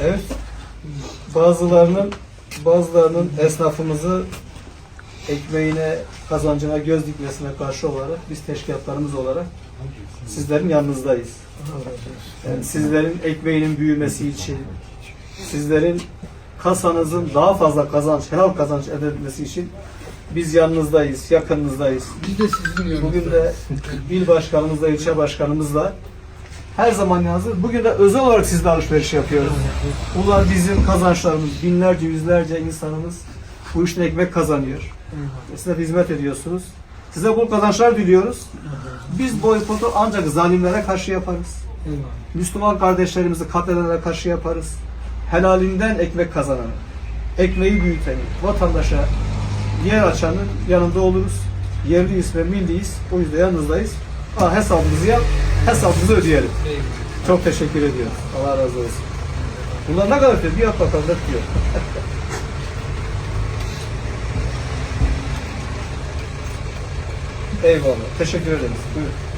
Evet. Bazılarının bazılarının esnafımızı ekmeğine, kazancına, göz dikmesine karşı olarak biz teşkilatlarımız olarak sizlerin yanınızdayız. Yani sizlerin ekmeğinin büyümesi için, sizlerin kasanızın daha fazla kazanç, helal kazanç elde etmesi için biz yanınızdayız, yakınınızdayız. Biz de sizin yanınızda. Bugün de il başkanımızla, ilçe başkanımızla her zaman yazır. Bugün de özel olarak sizle alışveriş yapıyoruz. Bunlar bizim kazançlarımız. Binlerce, yüzlerce insanımız bu işten ekmek kazanıyor. Size hizmet ediyorsunuz. Size bol kazançlar diliyoruz. Biz boykotu ancak zalimlere karşı yaparız. Müslüman kardeşlerimizi katledenlere karşı yaparız. Helalinden ekmek kazanan, ekmeği büyüteni, vatandaşa yer açanın yanında oluruz. Yerliyiz ve milliyiz. O yüzden yanınızdayız. Ama hesabımızı yap, hesabımızı ödeyelim. Eyvallah. Çok teşekkür ediyorum. Allah razı olsun. Bunlar ne kadar diyor? Bir yap bakalım ne diyor. Eyvallah. Teşekkür ederiz. Buyurun.